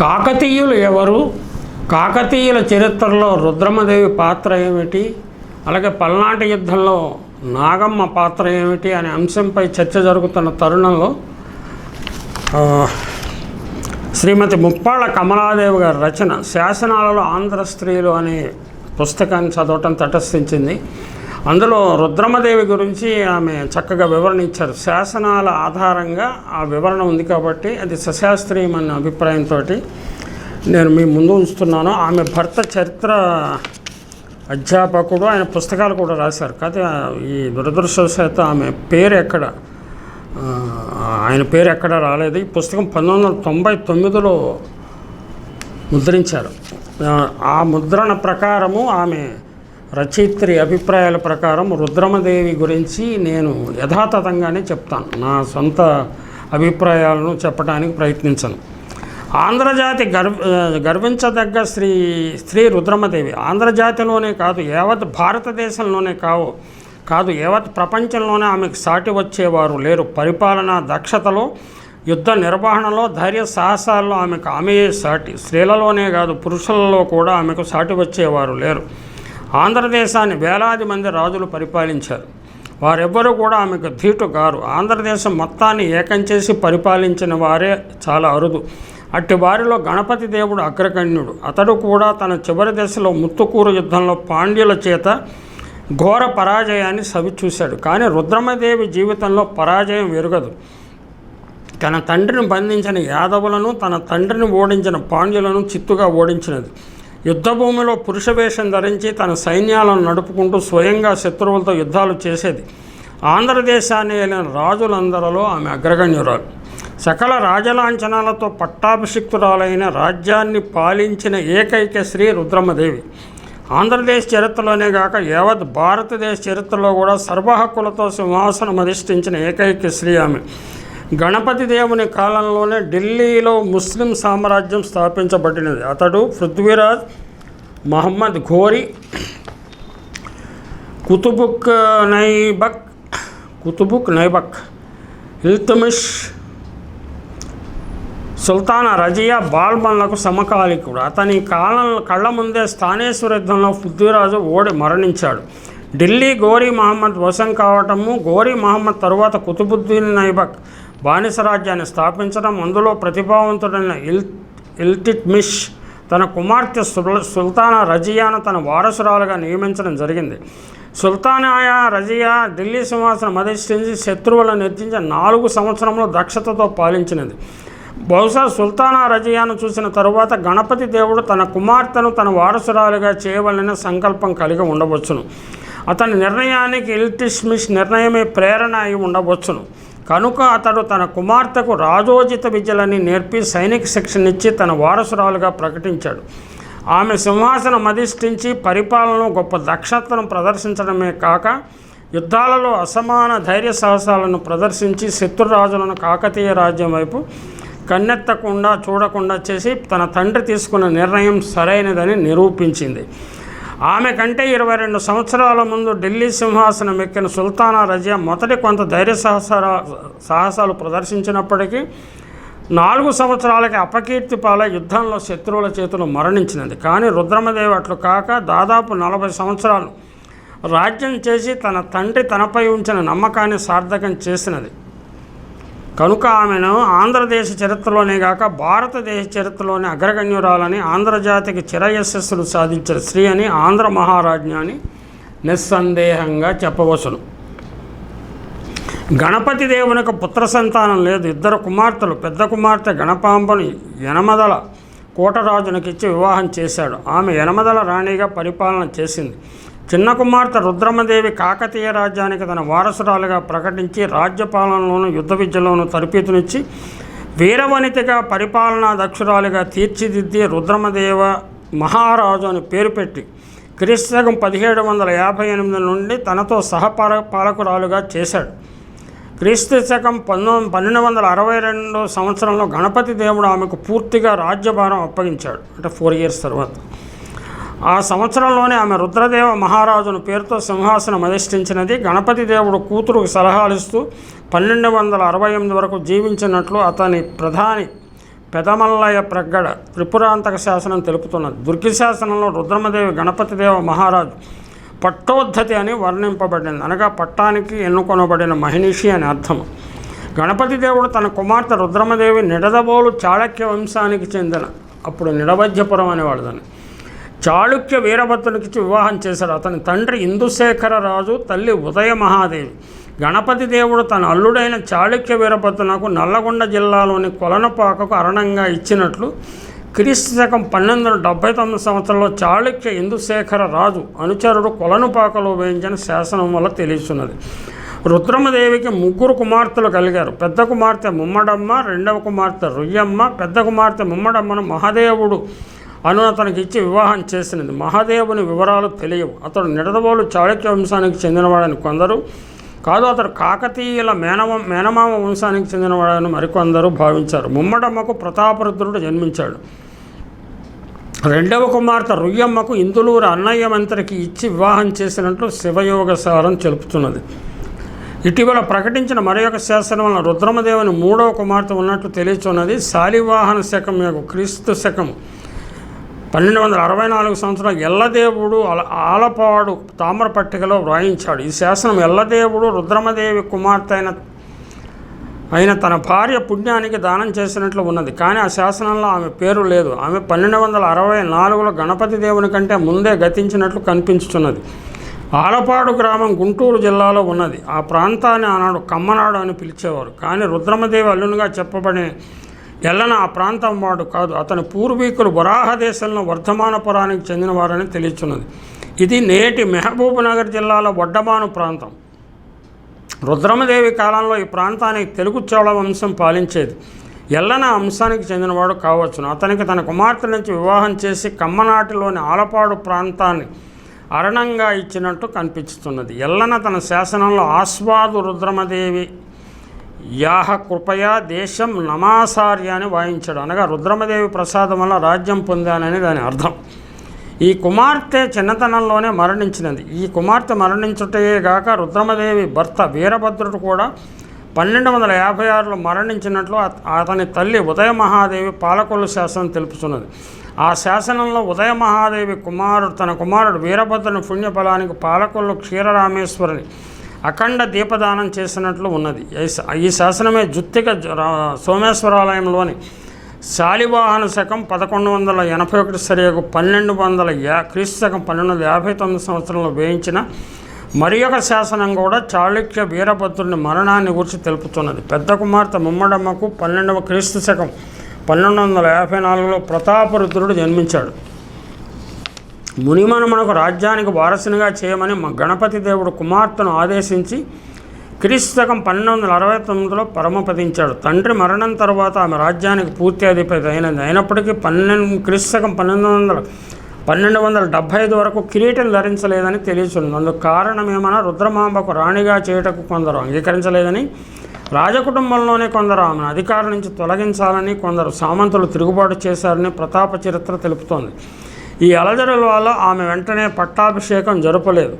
కాకతీయులు ఎవరు? కాకతీయుల చరిత్రలో రుద్రమదేవి పాత్ర ఏమిటి? అలాగే పల్నాటి యుద్ధంలో నాగమ్మ పాత్ర ఏమిటి? అనే అంశంపై చర్చ జరుగుతున్న తరుణంలో శ్రీమతి ముప్పాళ్ళ కమలాదేవి గారి రచన శాసనాలలో ఆంధ్ర స్త్రీలు అనే పుస్తకాన్ని చదవటం తటస్థించింది. అందులో రుద్రమదేవి గురించి ఆమె చక్కగా వివరణ ఇచ్చారు. శాసనాల ఆధారంగా ఆ వివరణ ఉంది కాబట్టి అది సశాస్త్రీయమన్న అభిప్రాయంతో నేను మీ ముందు ఉంచుతున్నాను. ఆమె భర్త చరిత్ర అధ్యాపకుడు ఆయన పుస్తకాలు కూడా రాశారు. కాకపోతే ఈ దురదృష్టవశాత్తు ఆమె పేరు ఎక్కడ ఆయన పేరు ఎక్కడ రాలేదు. ఈ పుస్తకం పంతొమ్మిది వందల తొంభై తొమ్మిదిలో ముద్రించారు. ఆ ముద్రణ ప్రకారము ఆమె రచయిత్రి అభిప్రాయాల ప్రకారం రుద్రమదేవి గురించి నేను యథాతథంగానే చెప్తాను. నా సొంత అభిప్రాయాలను చెప్పడానికి ప్రయత్నించను. ఆంధ్రజాతి గర్వ గర్వించదగ్గ శ్రీ స్త్రీ రుద్రమదేవి ఆంధ్రజాతిలోనే కాదు యావత్ భారతదేశంలోనే కావు కాదు యావత్ ప్రపంచంలోనే ఆమెకు సాటి వచ్చేవారు లేరు. పరిపాలనా దక్షతలో యుద్ధ నిర్వహణలో ధైర్య సాహసాల్లో ఆమెకు ఆమెయే సాటి. స్త్రీలలోనే కాదు పురుషులలో కూడా ఆమెకు సాటి వచ్చేవారు లేరు. ఆంధ్రదేశాన్ని వేలాది మంది రాజులు పరిపాలించారు. వారెవ్వరూ కూడా ఆమెకు ధీటు గారు. ఆంధ్రదేశం మొత్తాన్ని ఏకం చేసి పరిపాలించిన వారే చాలా అరుదు. అట్టి వారిలో గణపతి దేవుడు అగ్రగణ్యుడు. అతడు కూడా తన చివరి దశలో ముత్తుకూరు యుద్ధంలో పాండ్యుల చేత ఘోర పరాజయాన్ని సవిచూశాడు కానీ రుద్రమదేవి జీవితంలో పరాజయం ఎరుగదు. తన తండ్రిని బంధించిన యాదవులను తన తండ్రిని ఓడించిన పాండ్యులను చిత్తుగా ఓడించినది. యుద్ధభూమిలో పురుష వేషం ధరించి తన సైన్యాలను నడుపుకుంటూ స్వయంగా శత్రువులతో యుద్ధాలు చేసేది. ఆంధ్రదేశాన్ని వెళ్ళిన రాజులందరిలో ఆమె అగ్రగణ్యురాలు. సకల రాజలాంఛనాలతో పట్టాభిషిక్తురాలైన రాజ్యాన్ని పాలించిన ఏకైక శ్రీ రుద్రమదేవి. ఆంధ్రదేశ్ చరిత్రలోనే కాక యావత్ భారతదేశ చరిత్రలో కూడా సర్వహక్కులతో సింహాసనం అధిష్ఠించిన ఏకైక శ్రీ ఆమె. గణపతి దేవుని కాలంలోనే ఢిల్లీలో ముస్లిం సామ్రాజ్యం స్థాపించబడినది. అతడు పృథ్వీరాజ్ మహమ్మద్ ఘోరి కుతుబుక్ నైబక్ కుతుబుక్ నైబక్ ఇల్తుమిష్ సుల్తానా రజియా బాల్బన్లకు సమకాలికుడు. అతని కాలం కళ్ళ ముందే స్థానేశ్వర యుద్ధంలో పృథ్వీరాజు ఓడి మరణించాడు. ఢిల్లీ గోరీ మహమ్మద్ వశం కావటము గోరీ మహమ్మద్ తరువాత కుతుబుద్దీన్ నైబక్ బానిస రాజ్యాన్ని స్థాపించడం అందులో ప్రతిభావంతుడైన ఇల్ ఇల్టిట్మిష్ తన కుమార్తె సుల్ సుల్తానా రజియాను తన వారసురాలుగా నియమించడం జరిగింది. సుల్తానాయా రజియా ఢిల్లీ సింహాసనం అధిష్ఠించి శత్రువులను ఎత్తించి నాలుగు సంవత్సరంలో దక్షతతో పాలించినది. బహుశా సుల్తానా రజియాను చూసిన తరువాత గణపతి దేవుడు తన కుమార్తెను తన వారసురాలుగా చేయవలన సంకల్పం కలిగి ఉండవచ్చును. అతని నిర్ణయానికి ఇల్టిష్మిష్ నిర్ణయమే ప్రేరణ అయి ఉండవచ్చును. కనుక అతడు తన కుమార్తెకు రాజోచిత విద్యలని నేర్పి సైనిక శిక్షణ ఇచ్చి తన వారసురాలుగా ప్రకటించాడు. ఆమె సింహాసనం అధిష్ఠించి పరిపాలనలో గొప్ప దక్షతను ప్రదర్శించడమే కాక యుద్ధాలలో అసమాన ధైర్య సాహసాలను ప్రదర్శించి శత్రురాజులను కాకతీయ రాజ్యం వైపు కన్నెత్తకుండా చూడకుండా చేసి తన తండ్రి తీసుకున్న నిర్ణయం సరైనదని నిరూపించింది. ఆమె కంటే ఇరవై రెండు సంవత్సరాల ముందు ఢిల్లీ సింహాసనం ఎక్కిన సుల్తానా రజియా మొదటి కొంత ధైర్య సాహసాల సాహసాలు ప్రదర్శించినప్పటికీ నాలుగు సంవత్సరాలకి అపకీర్తి పాల యుద్ధంలో శత్రువుల చేతులు మరణించినది. కానీ రుద్రమదేవి అట్లు కాక దాదాపు నలభై సంవత్సరాలు రాజ్యం చేసి తన తండ్రి తనపై ఉంచిన నమ్మకాన్ని సార్థకం చేసినది. కనుక ఆమెను ఆంధ్రదేశ చరిత్రలోనే కాక భారతదేశ చరిత్రలోనే అగ్రగణ్యురాలని ఆంధ్రజాతికి చిరయశస్సులు సాధించిన స్త్రీ అని ఆంధ్ర మహారాజ్ఞ అని నిస్సందేహంగా చెప్పవచ్చును. గణపతి దేవునికి పుత్ర సంతానం లేదు. ఇద్దరు కుమార్తెలు. పెద్ద కుమార్తె గణపాంబని యనమదల కోటరాజునికిచ్చి వివాహం చేశాడు. ఆమె యనమదల రాణిగా పరిపాలన చేసింది. చిన్న కుమార్తె రుద్రమదేవి కాకతీయ రాజ్యానికి తన వారసురాలుగా ప్రకటించి రాజ్యపాలనలోను యుద్ధ విద్యలోను తరపీతునిచ్చి వీరవనితగా పరిపాలనా దక్షురాలుగా తీర్చిదిద్ది రుద్రమదేవ మహారాజు అని పేరు పెట్టి క్రీస్తకం పదిహేడు వందల యాభై ఎనిమిది నుండి తనతో సహపాల పాలకురాలుగా చేశాడు. క్రీస్తు శకం పంతొమ్మిది పన్నెండు వందల అరవై రెండు సంవత్సరంలో గణపతి దేవుడు ఆమెకు పూర్తిగా రాజ్యభారం అప్పగించాడు. అంటే ఫోర్ ఇయర్స్ తర్వాత. ఆ సంవత్సరంలోనే ఆమె రుద్రదేవ మహారాజును పేరుతో సింహాసనం అధిష్ఠించినది. గణపతి దేవుడు కూతురుకు సలహాలిస్తూ పన్నెండు వందల అరవై ఎనిమిది వరకు జీవించినట్లు అతని ప్రధాని పెదమల్లయ్య ప్రగ్గడ త్రిపురాంతక శాసనం తెలుపుతున్నది. దుర్గి శాసనంలో రుద్రమదేవి గణపతిదేవ మహారాజు పట్టోద్ధతి అని వర్ణింపబడింది. అనగా పట్టానికి ఎన్నుకొనబడిన మహిషి అని అర్థం. గణపతి దేవుడు తన కుమార్తె రుద్రమదేవి నిడదబోలు చాళక్య వంశానికి చెందిన అప్పుడు నిడవధ్యపురం అనేవాడు దాన్ని. చాళుక్య వీరభద్రునికిచ్చి వివాహం చేశాడు. అతని తండ్రి ఇందుశేఖర రాజు తల్లి ఉదయ మహాదేవి గణపతి దేవుడు తన అల్లుడైన చాళుక్య వీరభద్రునకు నల్లగొండ జిల్లాలోని కొలనపాకకు అరణంగా ఇచ్చినట్లు క్రీస్తు శకం పన్నెండు వందల డెబ్బై తొమ్మిది సంవత్సరంలో చాళుక్య ఇందుశేఖర రాజు అనుచరుడు కొలనుపాకలో వేయించిన శాసనం వల్ల తెలుస్తున్నది. రుద్రమదేవికి ముగ్గురు కుమార్తెలు కలిగారు. పెద్ద కుమార్తె ముమ్మడమ్మ రెండవ కుమార్తె రుయ్యమ్మ పెద్ద కుమార్తె ముమ్మడమ్మను మహాదేవుడు అను అతనికి ఇచ్చి వివాహం చేసినది. మహాదేవుని వివరాలు తెలియవు. అతడు నిడదవోలు చాళుక్య వంశానికి చెందినవాడని కొందరు కాదు అతడు కాకతీయుల మేనమ మేనమామ వంశానికి చెందినవాడని మరికొందరు భావించారు. ముమ్మడమ్మకు ప్రతాపరుద్రుడు జన్మించాడు. రెండవ కుమార్తె రుయ్యమ్మకు ఇందులూరు అన్నయ్య మంత్రికి ఇచ్చి వివాహం చేసినట్లు శివయోగ సారం తెలుపుతున్నది. ఇటీవల ప్రకటించిన మరొక శాసనం వలన రుద్రమదేవుని మూడవ కుమార్తె ఉన్నట్లు తెలియచున్నది. శాలివాహన శకం యొక్క క్రీస్తు శకం పన్నెండు వందల అరవై నాలుగు సంవత్సరం ఎల్లదేవుడు అల ఆలపాడు తామర పట్టికలో వ్రాయించాడు. ఈ శాసనం ఎల్లదేవుడు రుద్రమదేవి కుమార్తె అయిన అయిన తన భార్య పుణ్యానికి దానం చేసినట్లు ఉన్నది. కానీ ఆ శాసనంలో ఆమె పేరు లేదు. ఆమె పన్నెండు వందల అరవై నాలుగులో గణపతి దేవుని కంటే ముందే గతించినట్లు కనిపించుతున్నది ఆలపాడు గ్రామం గుంటూరు జిల్లాలో ఉన్నది. ఆ ప్రాంతాన్ని ఆనాడు కమ్మనాడు అని పిలిచేవారు. కానీ రుద్రమదేవి అల్లునిగా చెప్పబడే ఎల్లన ఆ ప్రాంతం వాడు కాదు. అతని పూర్వీకులు వరాహ దేశంలో వర్ధమానపురానికి చెందినవారని తెలియచున్నది. ఇది నేటి మహబూబ్ నగర్ జిల్లాలో వడ్డమాను ప్రాంతం. రుద్రమదేవి కాలంలో ఈ ప్రాంతానికి తెలుగు చోళ వంశం పాలించేది. ఎల్లన అంశానికి చెందినవాడు కావచ్చును. అతనికి తన కుమార్తె నుంచి వివాహం చేసి కమ్మనాటిలోని ఆలపాడు ప్రాంతాన్ని అరణంగా ఇచ్చినట్టు కనిపిస్తున్నది. ఎల్లన తన శాసనంలో ఆస్వాదు రుద్రమదేవి యాహ కృపయా దేశం నమాసార్య అని వాయించాడు. అనగా రుద్రమదేవి ప్రసాదం వల్ల రాజ్యం పొందానని దాని అర్థం. ఈ కుమార్తె చిన్నతనంలోనే మరణించినది. ఈ కుమార్తె మరణించుటయే గాక రుద్రమదేవి భర్త వీరభద్రుడు కూడా పన్నెండు వందల యాభై ఆరులో మరణించినట్లు అతని తల్లి ఉదయ మహాదేవి పాలకొల్లు శాసనం తెలుపుతున్నది. ఆ శాసనంలో ఉదయ మహాదేవి కుమారుడు తన కుమారుడు వీరభద్రుని పుణ్యఫలానికి పాలకొల్లు క్షీరరామేశ్వరుని అఖండ దీపదానం చేసినట్లు ఉన్నది. ఈ ఈ శాసనమే జుత్తిక సోమేశ్వరాలయంలోని శాలివాహన శకం పదకొండు వందల ఎనభై ఒకటి సరియకు పన్నెండు వందల యా క్రీస్తు శకం పన్నెండు వందల యాభై తొమ్మిది సంవత్సరంలో వేయించిన మరి ఒక శాసనం కూడా చాళుక్య వీరభద్రుని మరణాన్ని గురించి తెలుపుతున్నది. పెద్ద కుమార్తె ముమ్మడమ్మకు పన్నెండవ క్రీస్తు శకం పన్నెండు వందల యాభై నాలుగులో ప్రతాపరుద్రుడు జన్మించాడు. మునిమను మనకు రాజ్యానికి వారసునిగా చేయమని మా గణపతి దేవుడు కుమార్తెను ఆదేశించి క్రీస్తకం పన్నెండు వందల అరవై తొమ్మిదిలో పరమపదించాడు. తండ్రి మరణం తర్వాత ఆమె రాజ్యానికి పూర్తి అధిపతి అయినది. అయినప్పటికీ పన్నెండు క్రీస్తకం పన్నెండు వందల పన్నెండు వందల డెబ్భై ఐదు వరకు కిరీటం ధరించలేదని తెలియచుంది. అందుకు కారణం ఏమన్నా? రుద్రమాంబకు రాణిగా చేయుటకు కొందరు అంగీకరించలేదని రాజకుటుంబంలోనే కొందరు ఆమెను అధికారం నుంచి తొలగించాలని కొందరు సామంతులు తిరుగుబాటు చేశారని ప్రతాప చరిత్ర తెలుపుతోంది. ఈ అలజడుల వల్ల ఆమె వెంటనే పట్టాభిషేకం జరపలేదు.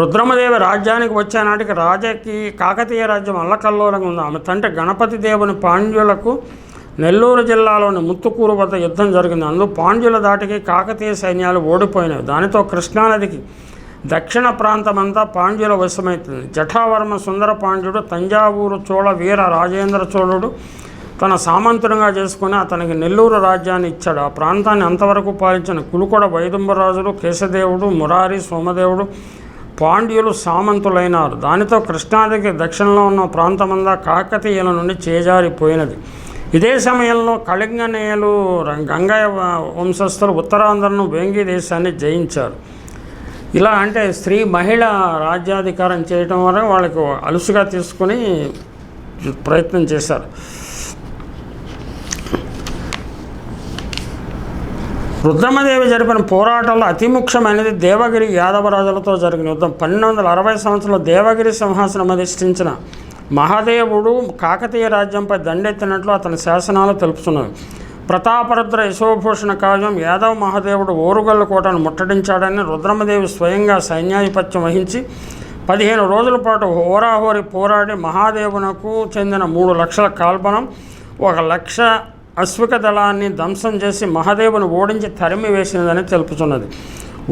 రుద్రమదేవి రాజ్యానికి వచ్చే నాటికి రాజకి కాకతీయ రాజ్యం అల్లకల్లోలంగా ఉంది. ఆమె తండ్రి గణపతి దేవుని పాండ్యులకు నెల్లూరు జిల్లాలోని ముత్తుకూరు వద్ద యుద్ధం జరిగింది. అందులో పాండ్యుల దాటికి కాకతీయ సైన్యాలు ఓడిపోయినవి దానితో కృష్ణానదికి దక్షిణ ప్రాంతమంతా పాండ్యుల వశమవుతుంది జఠావర్మ సుందర పాండ్యుడు తంజావూరు చోళ వీర రాజేంద్ర చోళుడు తన సామంతునిగా చేసుకుని అతనికి నెల్లూరు రాజ్యాన్ని ఇచ్చాడు. ఆ ప్రాంతాన్ని అంతవరకు పాలించిన కులుకొడ వైదుంబరాజులు కేశదేవుడు మురారి సోమదేవుడు పాండ్యులు సామంతులైనారు. దానితో కృష్ణాదికి దక్షిణంలో ఉన్న ప్రాంతమంతా కాకతీయుల నుండి చేజారిపోయినది. ఇదే సమయంలో కళింగనేయులు గంగయ్య వంశస్థులు ఉత్తరాంధ్రను వేంగి దేశాన్ని జయించారు. ఇలా అంటే స్త్రీ మహిళ రాజ్యాధికారం చేయటం వల్ల వాళ్ళకు అలుసుగా తీసుకుని ప్రయత్నం చేశారు. రుద్రమదేవి జరిపిన పోరాటంలో అతి ముఖ్యమైనది దేవగిరి యాదవరాజులతో జరిగిన యుద్ధం. పన్నెండు వందల అరవై సంవత్సరంలో దేవగిరి సింహాసనం అధిష్ఠించిన మహాదేవుడు కాకతీయ రాజ్యంపై దండెత్తినట్లు అతని శాసనాలు తెలుపుతున్నాయి. ప్రతాపరుద్ర యశోభూషణ కావ్యం యాదవ మహాదేవుడు ఓరుగల్లు కోటను ముట్టడించాడని రుద్రమదేవి స్వయంగా సైన్యాధిపత్యం వహించి పదిహేను రోజుల పాటు హోరాహోరి పోరాడి మహాదేవునకు చెందిన మూడు లక్షల కాల్పనం ఒక లక్ష అశ్విక దళాన్ని ధ్వంసం చేసి మహాదేవుని ఓడించి తరిమి వేసినదని తెలుపుతున్నది.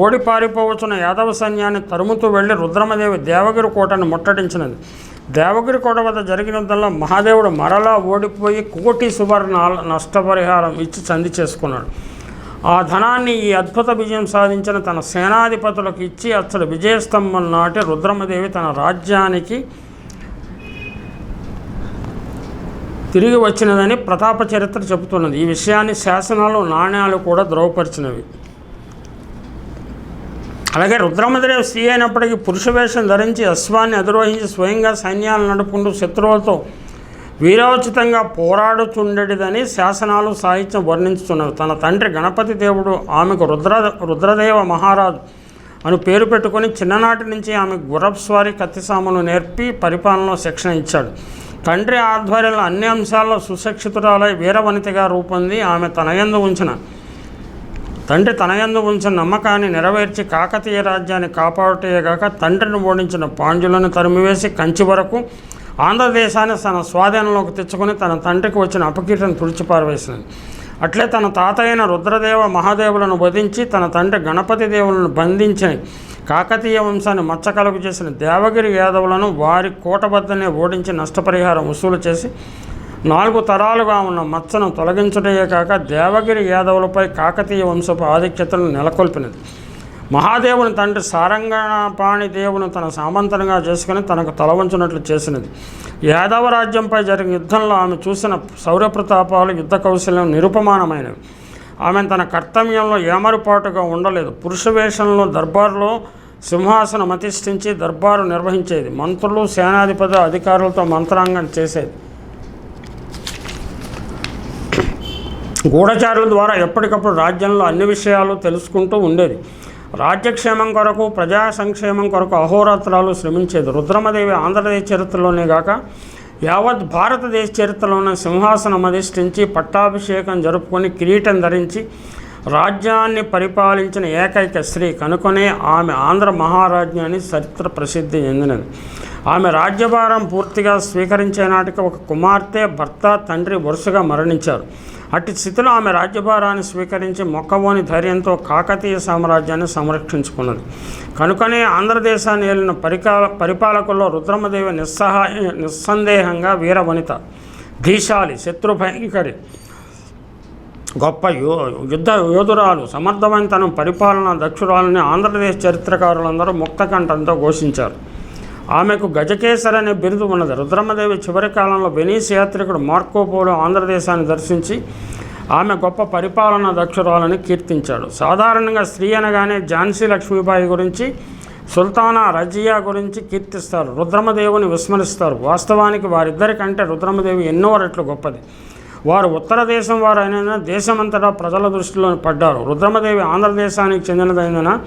ఓడి పారిపోవచ్చున్న యాదవ సైన్యాన్ని తరుముతూ వెళ్ళి రుద్రమదేవి దేవగిరి కోటను ముట్టడించినది. దేవగిరి కోట వద్ద జరిగిన యుద్ధంలో మహాదేవుడు మరలా ఓడిపోయి కోటి సువర్ణ నష్టపరిహారం ఇచ్చి సంధి చేసుకున్నాడు. ఆ ధనాన్ని ఈ అద్భుత విజయం సాధించిన తన సేనాధిపతులకు ఇచ్చి అతడు విజయస్తంభం నాటి రుద్రమదేవి తన రాజ్యానికి తిరిగి వచ్చినదని ప్రతాప చరిత్ర చెబుతున్నది. ఈ విషయాన్ని శాసనాలు నాణ్యాలు కూడా ద్రోవపరిచినవి. అలాగే రుద్రమదేవ్ స్త్రీ అయినప్పటికీ పురుష వేషం ధరించి అశ్వాన్ని అధిరోహించి స్వయంగా సైన్యాలు నడుపుకుంటూ శత్రువులతో వీరోచితంగా పోరాడుచుండేటిదని శాసనాలు సాహిత్యం వర్ణించుతున్నవి. తన తండ్రి గణపతి దేవుడు ఆమెకు రుద్ర రుద్రదేవ మహారాజు అని పేరు పెట్టుకొని చిన్ననాటి నుంచి ఆమె గుర్రస్వారి కత్తిసామును నేర్పి పరిపాలనలో శిక్షణ ఇచ్చాడు. తండ్రి ఆధ్వర్యంలో అన్ని అంశాల్లో సుశిక్షితురాలై వీరవనితగా రూపొంది ఆమె తనయందు ఉంచిన తండ్రి తనయందు ఉంచిన నమ్మకాన్ని నెరవేర్చి కాకతీయ రాజ్యాన్ని కాపాడుటేగాక తండ్రిని ఓడించిన పాండ్యులను తరిమివేసి కంచి వరకు ఆంధ్రదేశాన్ని తన స్వాధీనంలోకి తెచ్చుకొని తన తండ్రికి వచ్చిన అపకీర్తిని తుడిచిపారవేసింది. అట్లే తన తాతయ్యన రుద్రదేవ మహాదేవులను వధించి తన తండ్రి గణపతి దేవులను బంధించి కాకతీయ వంశాన్ని మచ్చకలకు చేసిన దేవగిరి యాదవులను వారి కూటబద్దనే ఓడించి నష్టపరిహారం వసూలు చేసి నాలుగు తరాలుగా ఉన్న మచ్చను తొలగించడమే కాక దేవగిరి యాదవులపై కాకతీయ వంశపు ఆధిక్యతను నెలకొల్పినది. మహాదేవుని తండ్రి సారంగపాణి దేవుని తన సామంతరంగా చేసుకుని తనకు తలవంచినట్లు చేసినది. యాదవ రాజ్యంపై జరిగిన యుద్ధంలో ఆమె చూసిన శౌర్యప్రతాపాలు యుద్ధ కౌశల్యం నిరుపమానమైనవి. ఆమె తన కర్తవ్యంలో ఏమరుపాటుగా ఉండలేదు. పురుష వేషంలో దర్బార్లో సింహాసనం అధిష్ఠించి దర్బారు నిర్వహించేది. మంత్రులు సేనాధిపతి అధికారులతో మంత్రాంగం చేసేది. గూఢచారుల ద్వారా ఎప్పటికప్పుడు రాజ్యంలో అన్ని విషయాలు తెలుసుకుంటూ ఉండేది. రాజ్యక్షేమం కొరకు ప్రజా సంక్షేమం కొరకు అహోరాత్రాలు శ్రమించేది. రుద్రమదేవి ఆంధ్రదేశ్ చరిత్రలోనే గాక యావత్ భారతదేశ చరిత్రలోనే సింహాసనం అధిష్ఠించి పట్టాభిషేకం జరుపుకొని కిరీటం ధరించి రాజ్యాన్ని పరిపాలించిన ఏకైక స్త్రీ కనుకొనే ఆమె ఆంధ్ర మహారాజ్యాన్ని చరిత్ర ప్రసిద్ధి చెందినది. ఆమె రాజ్యభారం పూర్తిగా స్వీకరించే నాటికి ఒక కుమార్తె భర్త తండ్రి వరుసగా మరణించారు. అట్టి స్థితిలో ఆమె రాజ్యభారాన్ని స్వీకరించి మొక్కవోని ధైర్యంతో కాకతీయ సామ్రాజ్యాన్ని సంరక్షించుకున్నది. కనుకనే ఆంధ్రదేశాన్ని ఏలిన పరికాల పరిపాలకుల్లో రుద్రమదేవి నిస్సహాయ నిస్సందేహంగా వీరవనిత ధీశాలి శత్రుభయంకరి గొప్ప యో యుద్ధ యోధురాలు సమర్థవంతనం పరిపాలన దక్షురాలని ఆంధ్రప్రదేశ్ చరిత్రకారులందరూ ముక్తకంఠంతో ఘోషించారు. ఆమెకు గజకేసర్ అనే బిరుదు ఉన్నది. రుద్రమదేవి చివరి కాలంలో వెనీస్ యాత్రికుడు మార్కోపోలో ఆంధ్రదేశాన్ని దర్శించి ఆమె గొప్ప పరిపాలన దక్షురాలని కీర్తించాడు. సాధారణంగా స్త్రీ అనగానే ఝాన్సీ లక్ష్మీబాయి గురించి సుల్తానా రజియా గురించి కీర్తిస్తారు. రుద్రమదేవుని విస్మరిస్తారు. వాస్తవానికి వారిద్దరికంటే రుద్రమదేవి ఎన్నో రెట్లు గొప్పది. వారు ఉత్తర దేశం వారైన దేశమంతటా ప్రజల దృష్టిలో పడ్డారు. రుద్రమదేవి ఆంధ్రదేశానికి చెందినదైన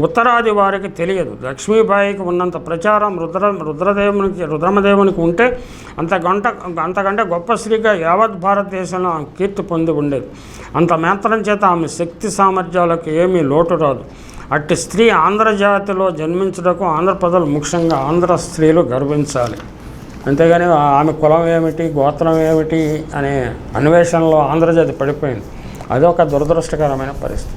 ఉత్తరాది వారికి తెలియదు. లక్ష్మీబాయికి ఉన్నంత ప్రచారం రుద్ర రుద్రదేవునికి రుద్రమదేవునికి ఉంటే అంత గంట అంతకంటే గొప్ప స్త్రీగా యావత్ భారతదేశంలో ఆమె కీర్తి పొంది ఉండేది. అంత మాత్రం చేత ఆమె శక్తి సామర్థ్యాలకు ఏమీ లోటు రాదు. అట్టి స్త్రీ ఆంధ్రజాతిలో జన్మించుటకు ఆంధ్ర ప్రజలు ముఖ్యంగా ఆంధ్ర స్త్రీలు గర్వించాలి. అంతేగాని ఆమె కులం ఏమిటి గోత్రం ఏమిటి అనే అన్వేషణలో ఆంధ్రజాతి పడిపోయింది. అదొక దురదృష్టకరమైన పరిస్థితి.